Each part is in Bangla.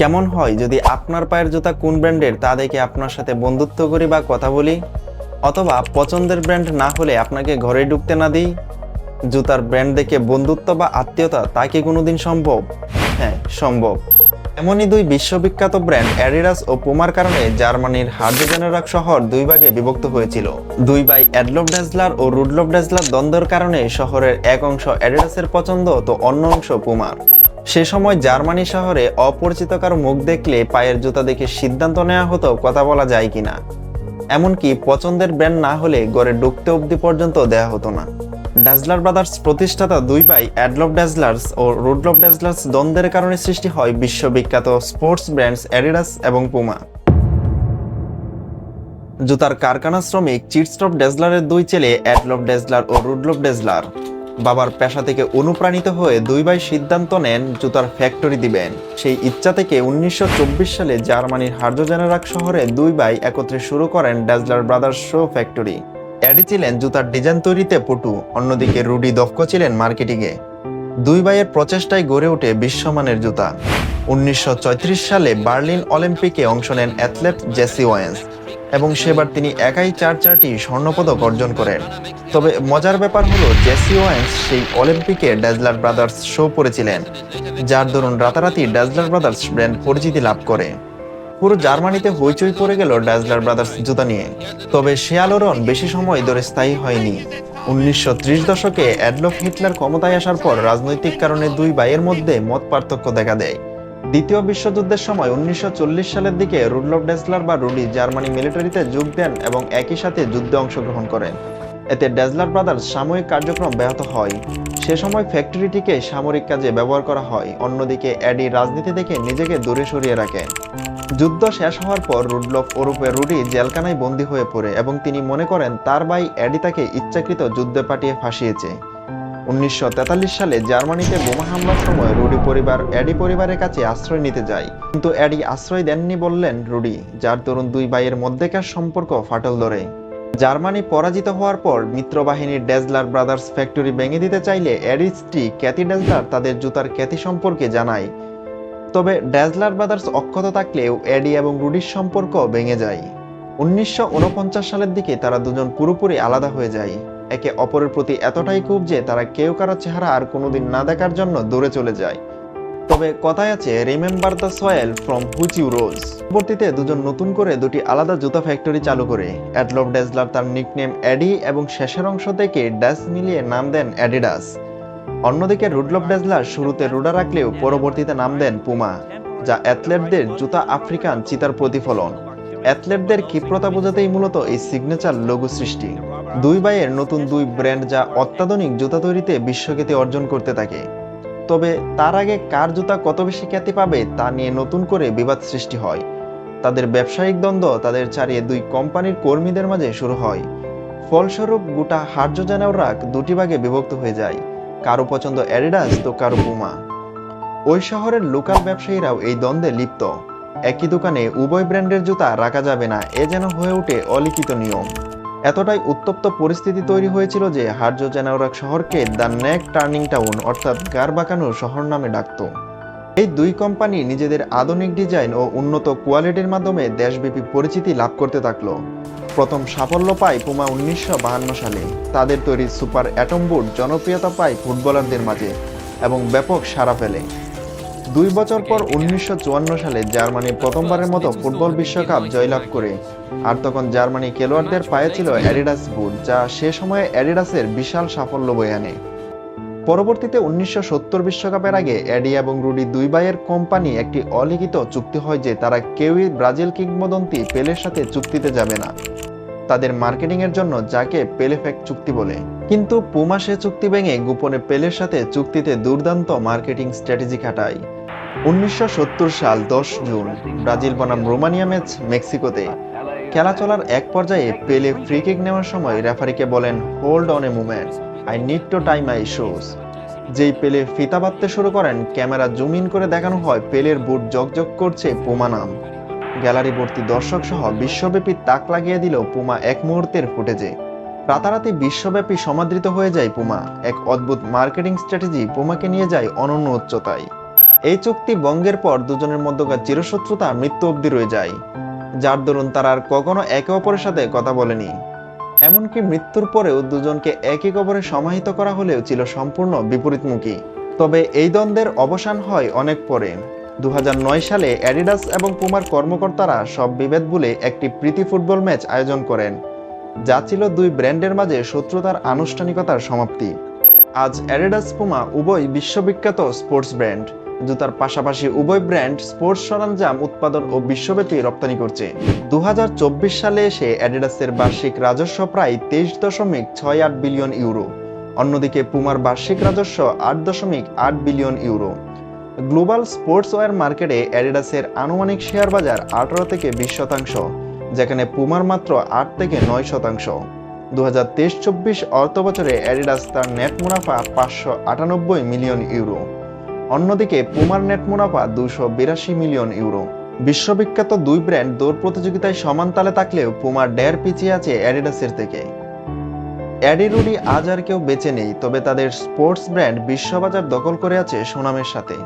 কেমন হয় যদি আপনার পায়ের জুতা কোন ব্র্যান্ডের তা দেখে আপনার সাথে বন্ধুত্ব করি বা কথা বলি? অথবা পছন্দের ব্র্যান্ড না হলে আপনাকে ঘরে ঢুকতে না দিই? জুতার ব্র্যান্ড দেখে বন্ধুত্ব বা আত্মীয়তা, তা কি কোনোদিন সম্ভব? হ্যাঁ সম্ভব। এমনই দুই বিশ্ববিখ্যাত ব্র্যান্ড অ্যাডিডাস ও পুমার কারণে জার্মানির হার্ডেজেনেরাক শহর দুই ভাগে বিভক্ত হয়েছিল। দুই ভাই অ্যাডলফ ডেজলার ও রুডলফ ডেজলার দ্বন্দ্বের কারণে শহরের এক অংশ অ্যাডিডাসের পছন্দ তো অন্য অংশ পুমার। সে সময় জার্মানি শহরে অপরিচিত কারও মুখ দেখলে পায়ের জুতা দেখে সিদ্ধান্ত নেওয়া হতো কথা বলা যায় কি না এমনকি পছন্দের ব্র্যান্ড না হলে গড়ে ঢুকতে অবধি পর্যন্ত দেয়া হতো না। ড্যাজলার ব্রাদার্স প্রতিষ্ঠাতা দুই ভাই অ্যাডলফ ড্যাজলার্স ও রুডলফ ড্যাজলার্স দ্বন্দ্বের কারণে সৃষ্টি হয় বিশ্ববিখ্যাত স্পোর্টস ব্র্যান্ডস অ্যাডিডাস এবং পুমা। জুতার কারখানা শ্রমিক চিটস্টপ ডেজলারের দুই ছেলে অ্যাডলফ ডেজলার ও রুডলফ ডেজলার বাবার পেশা থেকে অনুপ্রাণিত হয়ে দুই ভাই সিদ্ধান্ত নেন জুতার ফ্যাক্টরি দিবেন। সেই ইচ্ছা থেকে উনিশশো চব্বিশ সালে জার্মানির হার্জোজেনেরাক শহরে দুই ভাই একত্রে শুরু করেন Dassler brothers shoe factory. Adi ছিলেন জুতার ডিজাইন তৈরিতে পটু, অন্যদিকে রুডি দক্ষ ছিলেন মার্কেটিংয়ে। দুই ভাইয়ের প্রচেষ্টায় গড়ে ওঠে বিশ্বমানের জুতা। উনিশশো সালে বার্লিন অলিম্পিকে অংশ নেন অ্যাথলেট জেসি ওয়েন্স এবং সেবার তিনি একাই চার চারটি স্বর্ণপদক অর্জন করেন। তবে মজার ব্যাপার হলো, জেসি ওয়েন্স সেই অলিম্পিকে ড্যাজলার ব্রাদার্স শো পড়েছিলেন, যার দরুন রাতারাতি ড্যাজলার ব্রাদার্স ব্র্যান্ড পরিচিতি লাভ করে। পুরো জার্মানিতে হইচই পড়ে গেল ড্যাজলার ব্রাদার্স জুতা নিয়ে, তবে সে আলোড়ন বেশি সময় ধরে স্থায়ী হয়নি। উনিশশো ত্রিশ দশকে অ্যাডলফ হিটলার ক্ষমতায় আসার পর রাজনৈতিক কারণে দুই ভাইয়ের মধ্যে মত পার্থক্য দেখা দেয়। দ্বিতীয় বিশ্বযুদ্ধের সময় উনিশশো সালের দিকে রুডলফ ডেসলার বা রুডি জার্মানি মিলিটারিতে যোগ দেন এবং একই সাথে যুদ্ধে অংশগ্রহণ করেন। এতে ডেজলার ব্রাদার্স সাময়িক কার্যক্রম ব্যাহত হয়। সে সময় ফ্যাক্টরিটিকে সামরিক কাজে ব্যবহার করা হয়, অন্যদিকে অ্যাডি রাজনীতি থেকে নিজেকে দূরে সরিয়ে রাখেন যুদ্ধ শেষ হওয়ার পর রুডলফ ওরূপে রুডি জেলখানায় বন্দী হয়ে পড়ে এবং তিনি মনে করেন, তার ভাই অ্যাডি তাকে ইচ্ছাকৃত যুদ্ধে পাঠিয়ে ফাঁসিয়েছে। উনিশশো তেতাল্লিশ সালে জার্মানিতে বোমা হামলার সময় রুডি পরিবার, অ্যাডি পরিবারের কাছে আশ্রয় নিতে যায়। কিন্তু অ্যাডি আশ্রয় দেননি বললেন রুডি, যার দরুন দুই ভাইয়ের মধ্যেকার সম্পর্ক ফাটল ধরে। জার্মানি পরাজিত হওয়ার পর মিত্রবাহিনীর ডেজলার ব্রাদার্স ফ্যাক্টরি ভেঙে দিতে চাইলে অ্যাডির স্ত্রী ক্যাথি ডেজলার তাদের জুতার খ্যাতি সম্পর্কে জানায়। তবে ড্যাজলার ব্রাদার্স অক্ষত থাকলেও অ্যাডি এবং রুডির সম্পর্ক ভেঙে যায়। উনিশশো উনপঞ্চাশ সালের দিকে তারা দুজন পুরোপুরি আলাদা হয়ে যায়। একে অপরের প্রতি এতটাই খুব যে তারা কেউ কারও চেহারা আর কোনোদিন না দেখার জন্য দূরে চলে যায়। তবে কথায় আছে remember the soil from which you rose পরবর্তীতে দুজন নতুন করে দুটি আলাদা জুতা ফ্যাক্টরি চালু করে। অ্যাডলফ ডেজলার তার নিকনেম অ্যাডি এবং শেষের অংশ থেকে ড্যাস মিলিয়ে নাম দেন অ্যাডিডাস অন্যদিকে রুডলফ ডেজলার শুরুতে রুডা রাখলেও পরবর্তীতে নাম দেন পুমা যা অ্যাথলেটদের জুতা আফ্রিকান চিতার প্রতিফলন। অ্যাথলেটদের ক্ষিপ্রতা বোঝাতেই মূলত এই সিগনেচার লঘু সৃষ্টি। দুই ভাইয়ের নতুন দুই ব্র্যান্ড যা অত্যাধুনিক জুতা তৈরিতে বিশ্বখ্যাতি অর্জন করতে থাকে। তবে তার আগে কার জুতা কত বেশি খ্যাতি পাবে তা নিয়ে নতুন করে বিবাদ সৃষ্টি হয়। তাদের ব্যবসায়িক দ্বন্দ্ব তাদের ছাড়িয়ে দুই কোম্পানির কর্মীদের মাঝে শুরু হয়। ফলস্বরূপ গোটা হার্য জানাওরাক দুটি ভাগে বিভক্ত হয়ে যায়, কারও পছন্দ অ্যাডিডাস তো কারও পুমা। ওই শহরের লোকাল ব্যবসায়ীরাও এই দ্বন্দ্বে লিপ্ত। একই দোকানে উভয় ব্র্যান্ডের জুতা রাখা যাবে না, এ যেন হয়ে ওঠে অলিখিত নিয়ম। এতটাই উত্তপ্ত পরিস্থিতি তৈরি হয়েছিল যে হার্য জেনাওরাক শহরকে দ্য নেক টার্নিং টাউন অর্থাৎ গার বাঁকানোর শহর নামে ডাকত। এই দুই কোম্পানি নিজেদের আধুনিক ডিজাইন ও উন্নত কোয়ালিটির মাধ্যমে দেশব্যাপী পরিচিতি লাভ করতে থাকল। প্রথম সাফল্য পায় পুমা উনিশশো সালে। তাদের তৈরি সুপার অ্যাটম বুট জনপ্রিয়তা পায় ফুটবলারদের মাঝে এবং ব্যাপক সাড়া ফেলে। দুই বছর পর উনিশশো চুয়ান্ন সালে জার্মানি প্রথমবারের মতো ফুটবল বিশ্বকাপ জয়লাভ করে। আর তখন জার্মানি খেলোয়াড়দের পায়ে ছিল অ্যাডিডাস বুট, যা সে সময়ে অ্যাডিডাসের বিশাল সাফল্য বয়ে আনে। পরবর্তীতে উনিশশো বিশ্বকাপের আগে অ্যাডি এবং রুডি দুই ভাইয়ের কোম্পানি একটি অলিখিত চুক্তি হয় যে তারা কেউই ব্রাজিল কিংবদন্তি পেলের সাথে চুক্তিতে যাবে না। তাদের মার্কেটিং এর জন্য যাকে পেলেফেক চুক্তি বলে। কিন্তু পুমা সে চুক্তি ভেঙে গোপনে পেলের সাথে চুক্তিতে দুর্দান্ত মার্কেটিং স্ট্র্যাটেজি খাটায়। উনিশশো সত্তর সাল দশ জুন, ব্রাজিল বনাম রোমানিয়া ম্যাচ মেক্সিকোতে। খেলা চলার এক পর্যায়ে পেলে ফ্রি কিক নেওয়ার সময় রেফারিকে বলেন hold on a moment I need to time I shoes যেই পেলে ফিতা বাঁধতে শুরু করেন, ক্যামেরা জুম ইন করে দেখানো হয় পেলের বুট জকজক করছে পুমা নাম। গ্যালারি ভর্তি দর্শক সহ বিশ্বব্যাপী তাক লাগিয়ে দিল পুমা এক মুহূর্তের ফুটেজে। রাতারাতি বিশ্বব্যাপী সমাদৃত হয়ে যায় পুমা। এক অদ্ভুত মার্কেটিং স্ট্র্যাটেজি পুমাকে নিয়ে যায় অনন্য উচ্চতায়। এই চুক্তি বঙ্গের পর দুজনের মধ্যকার চিরশত্রুতা মৃত্যু অবধি রয়ে যায়। যার দরুন তারা আর কখনো একে অপরের সাথে কথা বলেনি। এমনকি মৃত্যুর পরেও দুজনকে একই কবরে সমাহিত করা হলেও ছিল সম্পূর্ণ বিপরীতমুখী। তবে এই দ্বন্দ্বের অবসান হয় অনেক পরে। দু হাজার নয় সালে অ্যাডিডাস এবং পুমার কর্মকর্তারা সব বিভেদ ভুলে একটি প্রীতি ফুটবল ম্যাচ আয়োজন করেন, যা ছিল দুই ব্র্যান্ডের মাঝে শত্রুতার আনুষ্ঠানিকতার সমাপ্তি। আজ অ্যাডিডাস পুমা উভয় বিশ্ববিখ্যাত স্পোর্টস ব্র্যান্ড। জুতার পাশাপাশি উভয় ব্র্যান্ড স্পোর্টস সরঞ্জাম উৎপাদন ও বিশ্বব্যাপী রপ্তানি করছে। দু হাজার চব্বিশ সালে এসে অ্যাডিডাসের বার্ষিক রাজস্ব প্রায় তেইশ দশমিক ছয় আট বিলিয়ন ইউরো। অন্যদিকে পুমার বার্ষিক রাজস্ব আট দশমিক আট billion euro. Global sports wear মার্কেটে অ্যাডিডাসের আনুমানিক শেয়ার বাজার আঠারো থেকে বিশ শতাংশ, যেখানে পুমার মাত্র আট থেকে নয় শতাংশ। দু হাজার তেইশ চব্বিশ অর্থ বছরে অ্যাডিডাস তার নেট মুনাফা পাঁচশো আটানব্বই মিলিয়ন ইউরো। অন্যদিকে পুমার নেট মুনাফা দুশো বিরাশি মিলিয়ন ইউরো। বিশ্ববিখ্যাত দুই ব্র্যান্ড দৌড় প্রতিযোগিতায় সমান তালে থাকলেও পুমার ডের পিছিয়ে আছে অ্যাডিডাসের থেকে। অ্যাডি রুডি আজ আর কেউ বেঁচে নেই, তবে তাদের স্পোর্টস ব্র্যান্ড বিশ্ববাজার দখল করে আছে সুনামের সাথে।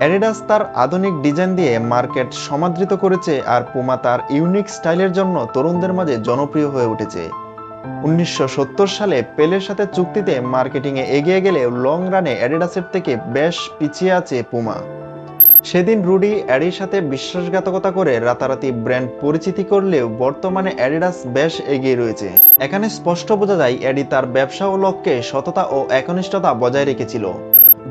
অ্যাডিডাস তার আধুনিক ডিজাইন দিয়ে মার্কেট সমাদৃত করেছে আর পুমা তার ইউনিক স্টাইলের জন্য তরুণদের মাঝে জনপ্রিয় হয়ে উঠেছে। উনিশশো সত্তর সালে পেলের সাথে চুক্তিতে মার্কেটিংয়ে এগিয়ে গেলেও লং রানে অ্যাডিডাসের থেকে বেশ পিছিয়ে আছে পুমা। সেদিন রুডি অ্যাডির সাথে বিশ্বাসঘাতকতা করে রাতারাতি ব্র্যান্ড পরিচিতি করলেও বর্তমানে অ্যাডিডাস বেশ এগিয়ে রয়েছে। এখানে স্পষ্ট বোঝা যায় অ্যাডি তার ব্যবসা ও লক্ষ্যে সততা ও একনিষ্ঠতা বজায় রেখেছিল।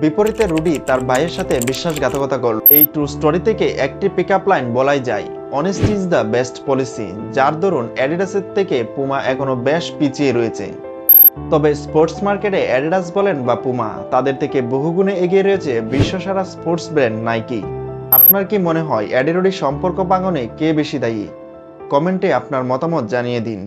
বিপরীতে রুডি তার ভাইয়ের সাথে বিশ্বাসঘাতকতা করল। এই ট্রু স্টোরি থেকে একটি পিক লাইন বলাই যায়। Honest is the best policy যার দরুন অ্যাডিডাসের থেকে পুমা এখনও বেশ পিছিয়ে রয়েছে। তবে স্পোর্টস মার্কেটে অ্যাডিডাস বলেন বা পুমা তাদের থেকে বহুগুণে এগিয়ে রয়েছে বিশ্বসারা স্পোর্টস ব্র্যান্ড নাইকি আপনার কি মনে হয় অ্যাডিরোডি সম্পর্ক বাঙনে কে বেশি দায়ী? কমেন্টে আপনার মতামত জানিয়ে দিন।